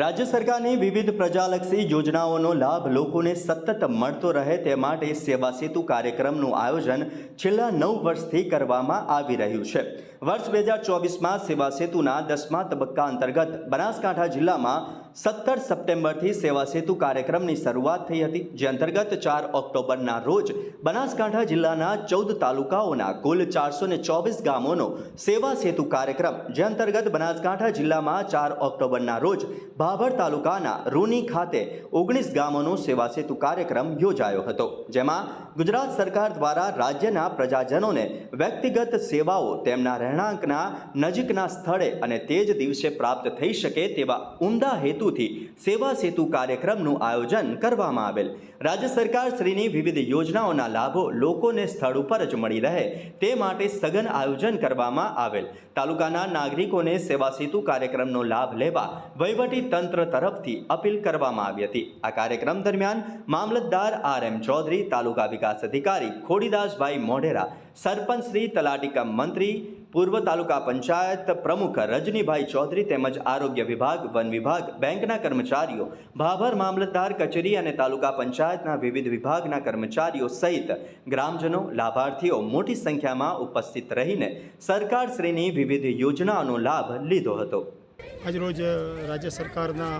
રાજ્ય સરકારની વિવિધ પ્રજાલક્ષી યોજનાઓનો લાભ લોકોને સતત મળતો રહે તે માટે સેવા સેતુ કાર્યક્રમનું આયોજન છેલ્લા નવ વર્ષથી કરવામાં આવી રહ્યું છે. વર્ષ બે હજાર ચોવીસમાં સેવા સેતુના દસમા તબક્કા અંતર્ગત બનાસકાંઠા જિલ્લામાં સત્તર સપ્ટેમ્બરથી સેવા સેતુ કાર્યક્રમની શરૂઆત થઈ હતી, જે અંતર્ગત ચાર ઓક્ટોબરના રોજ બનાસકાંઠા જિલ્લાના ચૌદ તાલુકાઓના કુલ ચારસો ને ચોવીસ ગામોનો સેવા સેતુ કાર્યક્રમ, જે અંતર્ગત બનાસકાંઠા જિલ્લામાં ચાર ઓક્ટોબરના રોજ ભાભર તાલુકાના રૂની ખાતે ઓગણીસ ગામોનો સેવા સેતુ કાર્યક્રમ યોજાયો હતો, જેમાં ગુજરાત સરકાર દ્વારા રાજ્યના પ્રજાજનોને વ્યક્તિગત સેવાઓ તેમના રહેણાંકના, નજીકના સ્થળે અને તે જ દિવસે પ્રાપ્ત થઈ શકે તેવા ઉમદા હેતુથી સેવા સેતુ કાર્યક્રમનું આયોજન કરવામાં આવેલ. રાજ્ય સરકાર શ્રીની વિવિધ યોજનાઓના લાભો લોકોને સ્થળ ઉપર જ મળી રહે તે માટે સઘન આયોજન કરવામાં આવેલ. તાલુકાના નાગરિકોને સેવા સેતુ કાર્યક્રમનો લાભ લેવા વહીવટી તંત્ર તરફથી અપીલ કરવામાં આવી હતી. આ કાર્યક્રમ દરમિયાન મામલતદાર આર એમ ચૌધરી, તાલુકા વિકાસ અધિકારી ખોડીદાસભાઈ મોઢેરા, સરપંચ શ્રી તલાટીકમ મંત્રી, પૂર્વ તાલુકા પંચાયત પ્રમુખ રજનીભાઈ ચૌધરી તેમજ આરોગ્ય વિભાગ, વન વિભાગ, બેંકના કર્મચારીઓ, ભાભર મામલતદાર કચેરી અને તાલુકા પંચાયતના વિવિધ વિભાગના કર્મચારીઓ સહિત ગ્રામજનો, લાભાર્થીઓ મોટી સંખ્યામાં ઉપસ્થિત રહીને સરકારશ્રીની વિવિધ યોજનાઓનો લાભ લીધો હતો. આજરોજ રાજ્ય સરકારના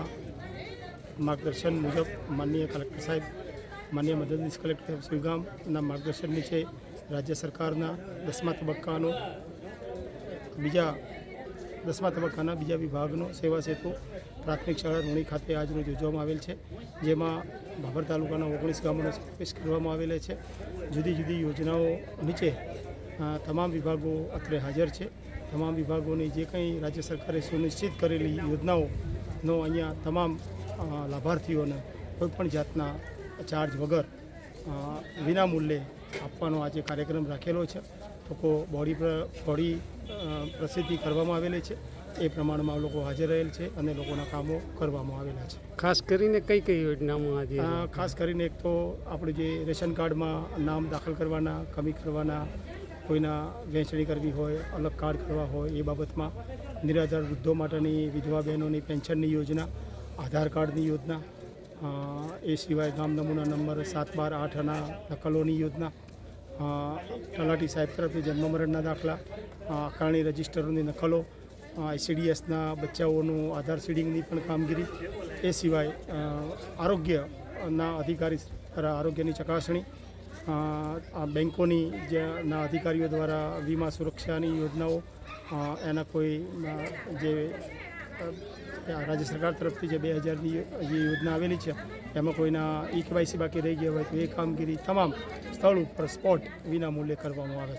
માર્ગદર્શન મુજબ માનનીય કલેક્ટર સાહેબ માનનીય મદદનીશ કલેક્ટર સુઈગામના માર્ગદર્શન નીચે રાજ્ય સરકારના દસમા તબક્કાનો બીજા દસમા તબક્કાના બીજા વિભાગનો સેવા સેતુ પ્રાથમિક શાળા રૂણી ખાતે આજરોજ યોજવામાં આવેલ છે. જેમાં ભાભર તાલુકાના ઓગણીસ ગામોનો સમાવેશ કરવામાં આવેલો છે. જુદી જુદી યોજનાઓ નીચે તમામ વિભાગો અત્રે હાજર છે. તમામ વિભાગોની જે કંઈ રાજ્ય સરકારે સુનિશ્ચિત કરેલી યોજનાઓનો અહીંયા તમામ લાભાર્થીઓને કોઈપણ જાતના ચાર્જ વગર વિનામૂલ્યે આપવાનો આજે કાર્યક્રમ રાખેલો છે. લોકો બોડી પ્ર બોડી પ્રસિદ્ધિ કરવામાં આવેલી છે. એ પ્રમાણમાં લોકો હાજર રહેલ છે અને લોકોના કામો કરવામાં આવેલા છે. ખાસ કરીને કઈ કઈ યોજનામાં આજે ખાસ કરીને એક તો આપણે જે રેશન કાર્ડમાં નામ દાખલ કરવાના કમી કરવાના કોઈના વહેંચણી કરવી હોય અલગ કાર્ડ કરવા હોય એ બાબતમાં નિરાધાર વૃદ્ધો માટેની વિધવા બહેનોની પેન્શનની યોજના આધાર કાર્ડની યોજના એ સિવાય ગામ નમૂના નંબર સાત બાર આઠના નકલોની યોજના તલાટી સાહેબ તરફથી જન્મ મરણના દાખલા આકારણી રજિસ્ટરોની નકલો આઈસીડીએસના બચ્ચાઓનું આધાર સીડિંગની પણ કામગીરી, એ સિવાય આરોગ્યના અધિકારી દ્વારા આરોગ્યની ચકાસણી આ બેન્કોની જે ના અધિકારીઓ દ્વારા વીમા સુરક્ષાની યોજનાઓ એના કોઈ જે રાજ્ય સરકાર તરફથી જે બે હજારની જે યોજના આવેલી છે, એમાં કોઈના ઈ કેવાયસી બાકી રહી ગયા હોય તો એ કામગીરી તમામ સ્થળ ઉપર સ્પોટ વિના મૂલ્યે કરવામાં આવે